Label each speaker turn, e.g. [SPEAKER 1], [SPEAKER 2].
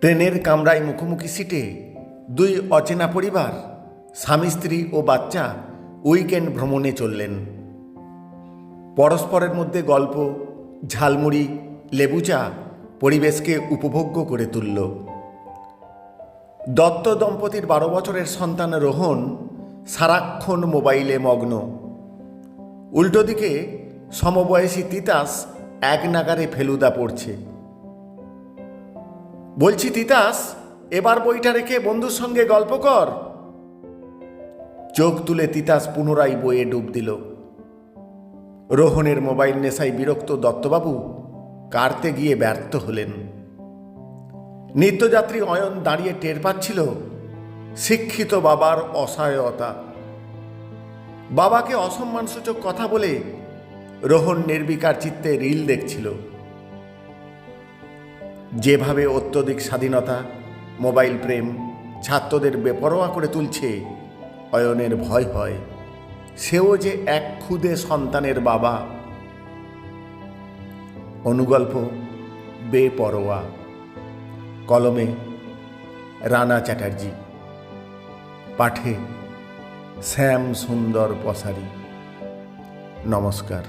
[SPEAKER 1] ট্রেনের কামরায় মুখোমুখি সিটে দুই অচেনা পরিবার, স্বামী, স্ত্রী ও বাচ্চা উইকেন্ড ভ্রমণে চললেন। পরস্পরের মধ্যে গল্প, ঝালমুড়ি লেবু চা পরিবেশকে উপভোগ্য করে তুলল। দত্ত দম্পতির বারো বছরের সন্তান রোহন সারাক্ষণ মোবাইলে মগ্ন। উল্টো দিকে সমবয়সী তিতাস এক নাগারে ফেলুদা পড়ছে। বলছি, তিতাস, এবার বইটা রেখে বন্ধুর সঙ্গে গল্প কর। চোখ তুলে তিতাস পুনরায় বইয়ে ডুব দিল। রোহনের মোবাইল নেশায় বিরক্ত দত্তবাবু কাটতে গিয়ে ব্যর্থ হলেন। নিত্যযাত্রী অয়ন দাঁড়িয়ে টের পাচ্ছিল শিক্ষিত বাবার অসহায়তা। বাবাকে অসম্মানসূচক কথা বলে রোহন নির্বিকার চিত্তে রিল দেখছিল। যেভাবে অত্যধিক স্বাধীনতা, মোবাইল প্রেম ছাত্রদের বেপরোয়া করে তুলছে, অয়নের ভয় হয়। সেও যে এক ক্ষুদে সন্তানের বাবা। অনুগল্প, বেপরোয়া। কলমে, রানা চ্যাটার্জি। পাঠে, শ্যাম সুন্দর পসারি। নমস্কার।